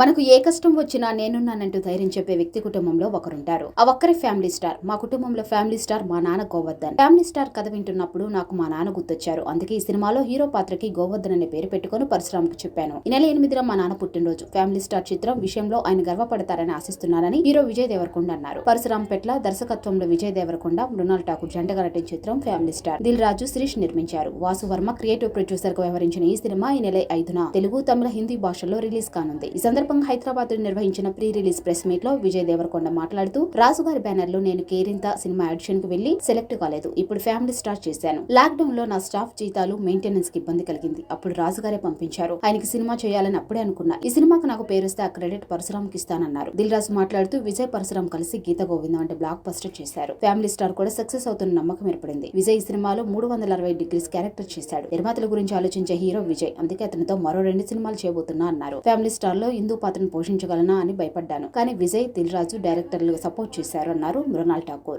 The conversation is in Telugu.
మనకు ఏ కష్టం వచ్చినా నేనున్నానంటూ ధైర్యం చెప్పే వ్యక్తి కుటుంబంలో ఒకరుంటారు. ఆ ఒక్కరి ఫ్యామిలీ స్టార్. మా కుటుంబంలో ఫ్యామిలీ స్టార్ మా నాన్న గోవర్ధన్. ఫ్యామిలీ స్టార్ కథ వింటున్నప్పుడు నాకు మా నాన్న గుర్తొచ్చారు. అందుకే ఈ సినిమాలో హీరో పాత్రకి గోవర్ధన్ అనే పేరు పెట్టుకుని పరశురామ్కి చెప్పాను. ఈ నెల ఎనిమిదిన మా నాన్న పుట్టినరోజు. ఫ్యామిలీ స్టార్ చిత్రం విషయంలో ఆయన గర్వపడతారని ఆశిస్తున్నానని హీరో విజయ్ దేవరకొండ అన్నారు. పరశురామ్ పెట్ల దర్శకత్వంలో విజయ్ దేవరకొండ మృణాల్ ఠాకూర్ జంటగా నటించిన చిత్రం ఫ్యామిలీ స్టార్. దిల్ రాజు శిరీష్ నిర్మించారు. వాసు వర్మ క్రియేటివ్ ప్రొడ్యూసర్గా వ్యవహరించిన ఈ సినిమా ఈ నెల ఐదున తెలుగు తమిళ హిందీ భాషల్లో రిలీజ్ కానుంది. ఈ సందర్భంగా హైదరాబాద్లో నిర్వహించిన ప్రీ రిలీజ్ ప్రెస్ మీట్లో విజయ్ దేవరకొండ మాట్లాడుతూ రాజు గారి బ్యానర్లో నేను కేరింత సినిమా ఆడిషన్కు వెళ్ళి సెలెక్ట్ కాలేదు. ఇప్పుడు ఫ్యామిలీ స్టార్ట్ చేశాను. లాక్ డౌన్లో నా స్టాఫ్ జీతాలు మెయింటెనెన్స్కి ఇబ్బంది కలిగింది. అప్పుడు రాజు గారే పంపించారు. ఆయనకి సినిమా చేయాలని అప్పుడే అనుకున్నా. ఈ సినిమాకు నాకు పేరుస్తే ఆ క్రెడిట్ పరశురామ్కి ఇస్తానన్నారు. దిల్ రాజు మాట్లాడుతూ విజయ్ పరశురామ్ కలిసి గీత గోవిందం అంటే బ్లాక్ బస్టర్ చేశారు. ఫ్యామిలీ స్టార్ కూడా సక్సెస్ అవుతున్న నమ్మకం ఏర్పడింది. విజయ్ ఈ సినిమాలో మూడు వందల అరవై డిగ్రీస్ క్యారెక్టర్ చేశాడు. నిర్మాతల గురించి ఆలోచించే హీరో విజయ్. అందుకే అతనితో మరో రెండు సినిమాలు చేయబోతున్నా అన్నారు. ఫ్యామిలీ స్టార్లో హిందూ పాత్రను పోషించగలనా అని భయపడ్డాను. కానీ విజయ్ దిల్ రాజు డైరెక్టర్లు సపోర్ట్ చేశారు అన్నారు మృణాల్ ఠాకూర్.